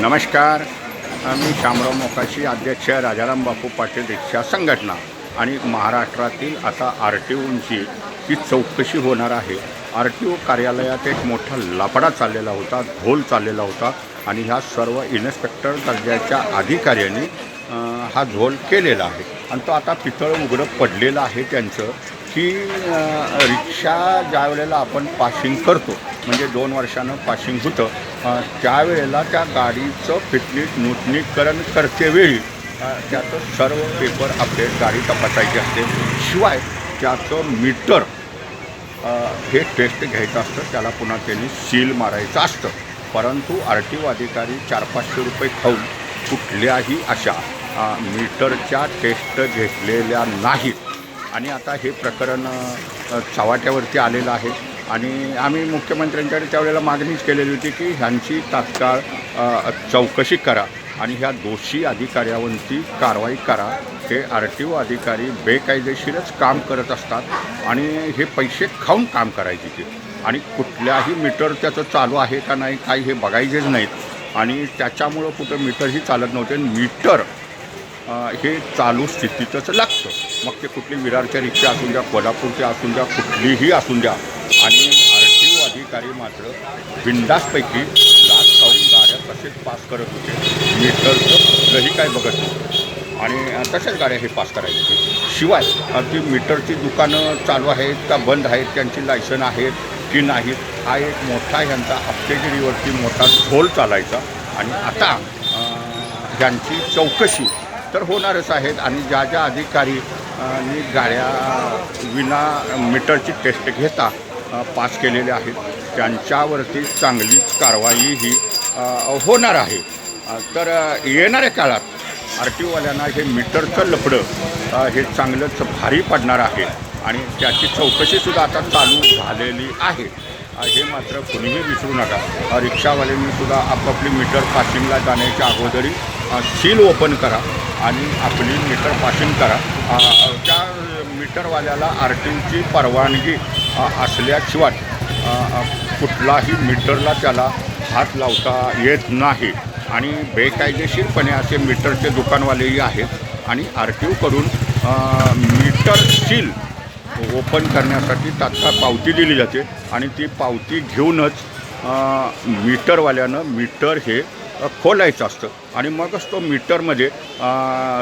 नमस्कार. मी शामराव मोकाशी अध्यक्ष राजाराम बापू पाटील रिक्षा संघटना आणि महाराष्ट्रातील आता आर टी ओंची ही चौकशी होणार आहे. आर टी ओ कार्यालयात एक मोठा लफडा चाललेला होता घोल चाललेला होता आणि ह्या सर्व इन्स्पेक्टर दर्जाच्या अधिकाऱ्यांनी हा झोल केलेला आहे. आणि तो आता पितळ उघडं पडलेलं आहे त्यांचं. की रिक्षा ज्या वेळेला आपण पासिंग करतो म्हणजे दोन वर्षानं पासिंग होतं त्यावेळेला त्या गाडीचं फिटनेस नूतनीकरण करतेवेळी त्याचं सर्व पेपर अपडेट गाडी तपासायची असते. शिवाय त्याचं मीटर हे टेस्ट घ्यायचं असतं त्याला पुन्हा त्यांनी सील मारायचं असतं. परंतु आर टी ओ अधिकारी चार पाचशे रुपये खाऊन कुठल्याही अशा मीटरच्या टेस्ट घेतलेल्या नाहीत. आणि आता हे प्रकरण चवाट्यावरती चव्हाट्यावरती आलेलं आहे. आणि आम्ही मुख्यमंत्र्यांच्याकडे त्यावेळेला मागणीच केलेली होती की ह्यांची तात्काळ चौकशी करा आणि ह्या दोषी अधिकाऱ्यावरती कारवाई करा. हे आर टी ओ अधिकारी बेकायदेशीरच काम करत असतात आणि हे पैसे खाऊन काम करायचे ते. आणि कुठल्याही मीटर त्याचं चालू आहे का नाही काही हे बघायचेच नाहीत. आणि त्याच्यामुळं कुठं मीटरही चालत नव्हते मीटर हे चालू स्थितीतच लागतं. मग ते कुठली विरारच्या रिक्षा असून द्या कोल्हापूरच्या असून द्या कुठलीही असून द्या. आणि आर टी ओ अधिकारी मात्र बिंदासपैकी लाच खाऊन गाड्या तसेच पास करत होते. मीटरचं कुठलंही काय बघत नाही. आणि तशाच गाड्या हे पास करायचे. शिवाय ती मीटरची दुकानं चालू आहेत का बंद आहेत त्यांची लायसन आहेत की नाहीत हा एक मोठा ह्यांचा हप्तेगिरीवरती मोठा झोल चालायचा. आणि आता ज्यांची ह्यांची चौकशी तर होणारच आहेत आणि ज्या ज्या अधिकारी अ, नी गाड्या विना मीटरची टेस्ट घेता पास केलेले आहेत त्यांच्यावरती चांगलीच कारवाई ही होणार आहे. तर येणाऱ्या काळात आर टी ओवाल्यांना हे मीटरचं लफडं हे चांगलंच भारी पडणार आहे आणि त्याची चौकशीसुद्धा आता चालू झालेली आहे. हे मात्र कुणीही विसरू नका. रिक्षावाल्यांनी सुद्धा आपापली मीटर पासिंगला जाण्याच्या अगोदरी सील ओपन करा. आणि आपली मीटर पासिंग करा. त्या मीटरवाल्याला आर टी ओची परवानगी असल्याशिवाय कुठलाही मीटरला त्याला हात लावता येत नाही. आणि बेकायदेशीरपणे असे मीटरचे दुकानवालेही आहेत आणि आर टी ओकडून मीटर सील ओपन करण्यासाठी तात्काळ पावती दिली जाते. आणि ती पावती घेऊनच मीटरवाल्यानं मीटर हे खोलायचं असतं. आणि मगच तो मीटरमध्ये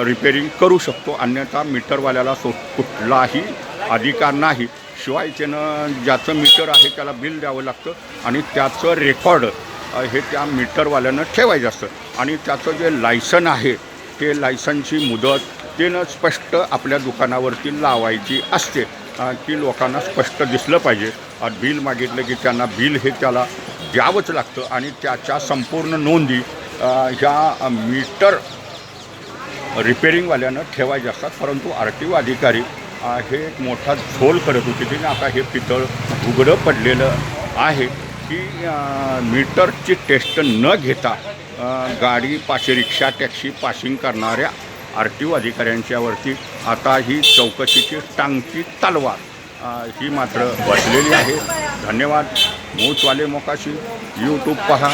रिपेरिंग करू शकतो. अन्यथा मीटरवाल्याला सो कुठलाही अधिकार नाही. शिवाय त्यानं ज्याचं मीटर आहे त्याला बिल द्यावं लागतं आणि त्याचं रेकॉर्ड हे त्या मीटरवाल्यानं ठेवायचं असतं. आणि त्याचं जे लायसन आहे ते लायसनची मुदत त्यानं स्पष्ट आपल्या दुकानावरती लावायची असते. की लोकांना स्पष्ट दिसलं पाहिजे. बिल मागितलं की त्यांना बिल हे त्याला द्यावंच लागतं आणि त्याच्या संपूर्ण नोंदी ह्या मीटर रिपेरिंगवाल्यानं ठेवायचे असतात. परंतु आर टी ओ अधिकारी हे एक मोठा झोल करत होते. तिने आता हे पितळ उघडं पडलेलं आहे की मीटरची टेस्ट न घेता गाडी पाचशे रिक्षा टॅक्सी पासिंग करणाऱ्या आर टी ओ अधिकाऱ्यांच्यावरती आता ही चौकशीची टांगती तलवार ही मात्र बसलेली आहे. धन्यवाद. मूचवाले मोकाशी. यूट्यूब पहा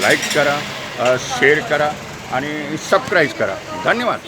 लाईक करा शेअर करा आणि सबस्क्राईब करा. धन्यवाद.